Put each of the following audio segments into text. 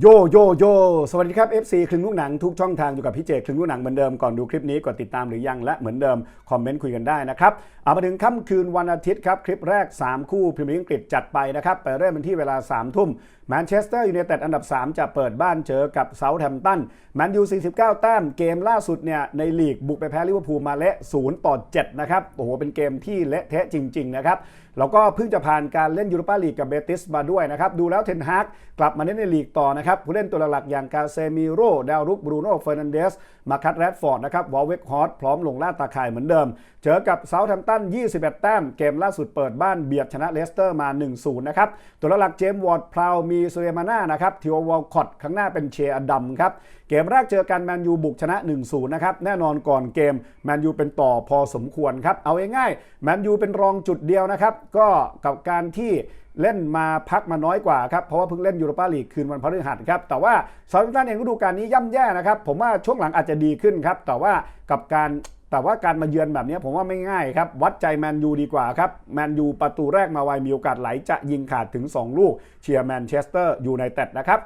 โยโยโยสวัสดีครับ FC คลึงลูกหนังทุกช่องทางอยู่กับพี่เจคลึงลูกหนังเหมือนเดิมก่อนดูคลิปนี้กดติดตามหรือยังและเหมือนเดิมคอมเมนต์คุยกันได้นะครับเอามาถึงค่ำคืนวันอาทิตย์ครับ คลิปแรก 3 คู่พรีเมียร์อังกฤษจัดไปนะครับ ไปเริ่มกันที่เวลา 3 ทุ่มแมนเชสเตอร์ยูไนเต็ดอันดับ 3 จะเปิดบ้านเจอกับเซาท์แฮมป์ตันแมนยู 49 แต้มเกมล่าสุดเนี่ยในลีกบุกไปแพ้ลิเวอร์พูลมาเละ0ต่อ7นะครับโอ้โหเป็นเกมที่เละเทะจริง ๆ นะครับ แล้วก็เพิ่งจะผ่านการเล่นยูโรปาลีกกับเบติสมาด้วยนะครับ ดูแล้วเทนฮากกลับมาเล่นในลีกต่อนะครับ ผู้เล่นตัวหลักอย่างกาเซมิโร่ดาวรุกบรูโน่เฟอร์นันเดสมาคัตแรดฟอร์ดนะครับวอลเวกฮอตพร้อมลงล่าตาข่ายเหมือนเดิม เจอกับเซาท์แฮมป์ตัน 21 แต้มเกมล่าสุดเปิดบ้านเบียดชนะเลสเตอร์มา 1-0 นะครับตัวหลักเจมส์วอร์ดพลาวมีซูเรมาน่านะครับทิโอวอลคอตข้างหน้าเป็นเชอดัมครับ เกมแรกเจอกันแมนยูบุกชนะ 1-0 นะครับ แน่นอนก่อนเกมแมนยูเป็นต่อพอสมควรครับ เอาง่ายๆแมนยูเป็นรองจุดเดียวนะครับ ก็กับการที่เล่นมาพักมาน้อยกว่าครับ เพราะว่าเพิ่งเล่นยูโรปาลีกคืนวันพฤหัสครับ แต่ว่าซาอุดิอาระเบียเองฤดูกาลนี้ย่ำแย่นะครับ ผมว่าช่วงหลังอาจจะดีขึ้นครับ แต่ว่ากับการ แต่ว่าการมาเยือนแบบนี้ผมว่าไม่ง่ายครับ วัดใจแมนยูดีกว่าครับ แมนยูประตูแรกมาไวมีโอกาสไหลจะยิงขาดถึง 2 ลูก เชียร์แมนเชสเตอร์ยูไนเต็ดนะครับ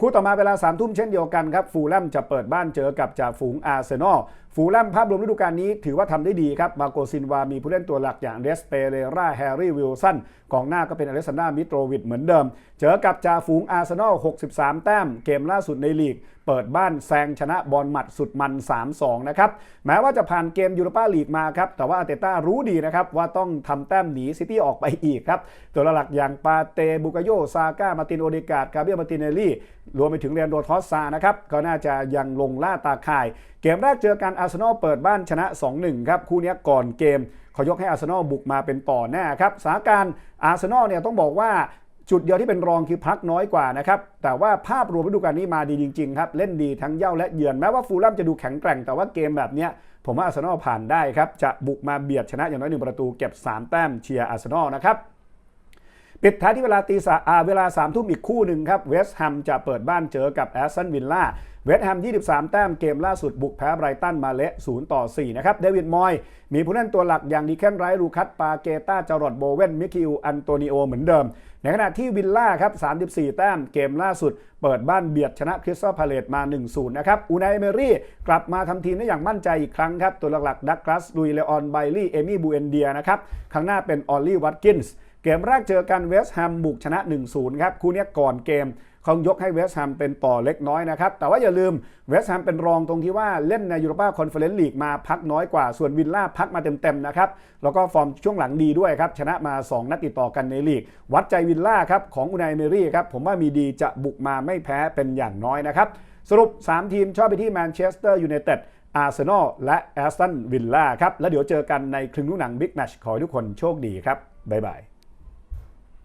คู่ต่อมาเวลา3ามทุ่มเช่นเดียวกันครับ ฟูลแลมจะเปิดบ้านเจอกับจ่าฝูงอาร์เซนอลฟูลแลมภาพรวมฤดูกาลนี้ถือว่าทำได้ดีครับ มาโกซินวา มีผู้เล่นตัวหลักอย่างเดสเปเรราแฮร์รี่วิลสันกองหน้าก็เป็นอเลสซานดรามิโตรวิดเหมือนเดิม เจอกับจ่าฝูงอาร์เซนอล 63 แต้ม เกมล่าสุดในลีก เปิดบ้านแซงชนะบอลหมัดสุดมัน 3-2 นะครับ แม้ว่าจะผ่านเกมยูโรปาลีกมาครับ แต่ว่าอาเตต้ารู้ดีนะครับ ว่าต้องทำแต้มหนีซิตี้ออกไปอีกครับ ตัวหลักอย่างปาเตบุกาโยซาก้ามาตินโอเดกาดกาเบียมาตินเนลลี่รวมไปถึงเรียนโดทอสซานะครับก็น่าจะยังลงล่าตาข่าย เกมแรกเจอกันอาร์เซนอลเปิดบ้านชนะ 2-1 ครับ คู่นี้ก่อนเกมขายกให้อาร์เซนอลบุกมาเป็นต่อแน่ครับสถานการณ์อาร์เซนอลเนี่ยต้องบอกว่าจุดเดียวที่เป็นรองคือพักน้อยกว่านะครับ แต่ว่าภาพรวมฤดูกาลนี้มาดีจริงๆครับ เล่นดีทั้งเย่าและเยือน แม้ว่าฟูลแลมจะดูแข็งแกร่งแต่ว่าเกมแบบเนี้ยผมว่าอาร์เซนอลผ่านได้ครับ จะบุกมาเบียดชนะอย่างน้อยหนึ่งประตูเก็บ 3 แต้มเชียร์อาร์เซนอลนะครับปิดท้ายที่เวลาตีสาเวลา3ามทุ่มอีกคู่หนึ่งครับเวสต์แฮมจะเปิดบ้านเจอกับแอสตันวิลล่า เวสต์แฮม 23 แต้มเกมล่าสุดบุกแพ้ไบรตันมาเละ 0 ต่อ 4 นะครับ เดวิดมอย มีผู้เล่นตัวหลักอย่างดีแคนไรลูคัสปาเกต้าจารอดโบเวนมิคิวอันโตนิโอเหมือนเดิม ในขณะที่วิลล่าครับ 34 แต้มเกมล่าสุด เปิดบ้านเบียดชนะคริสตัลพาเลตมา 1-0 นะครับอูนายเอเมรี่กลับมาทำทีมได้อย่างมั่นใจอีกครั้งครับ ตัวหลักๆดักกลัสลุยเลออนไบลี่เอมี่บูเอนเดียนะครับข้างหน้าเป็นออลลี่วัตกินส์เกมแรกเจอกันเวสต์แฮมบุกชนะ 1-0 ครับคู่นี้ก่อนเกม เขายกให้เวสต์แฮมเป็นต่อเล็กน้อยนะครับ แต่ว่าอย่าลืมเวสต์แฮมเป็นรองตรงที่ว่าเล่นในยูโรปาคอนเฟอเรนซ์ลีกมาพักน้อยกว่า ส่วนวิลล่าพักมาเต็มๆนะครับ แล้วก็ฟอร์มช่วงหลังดีด้วยครับ ชนะมา 2 นัดติดต่อกันในลีก วัดใจวิลล่าครับของอุนายเมรี่ครับ ผมว่ามีดีจะบุกมาไม่แพ้เป็นอย่างน้อยนะครับ สรุป 3 ทีมชอบไปที่แมนเชสเตอร์ยูไนเต็ดอาร์เซนอลและแอสตันวิลล่าครับ แล้วเดี๋ยวเจอกันในครึ่งลูกหนังบิ๊กแมชขอให้ทุกคนโชคดีครับบ๊ายบาย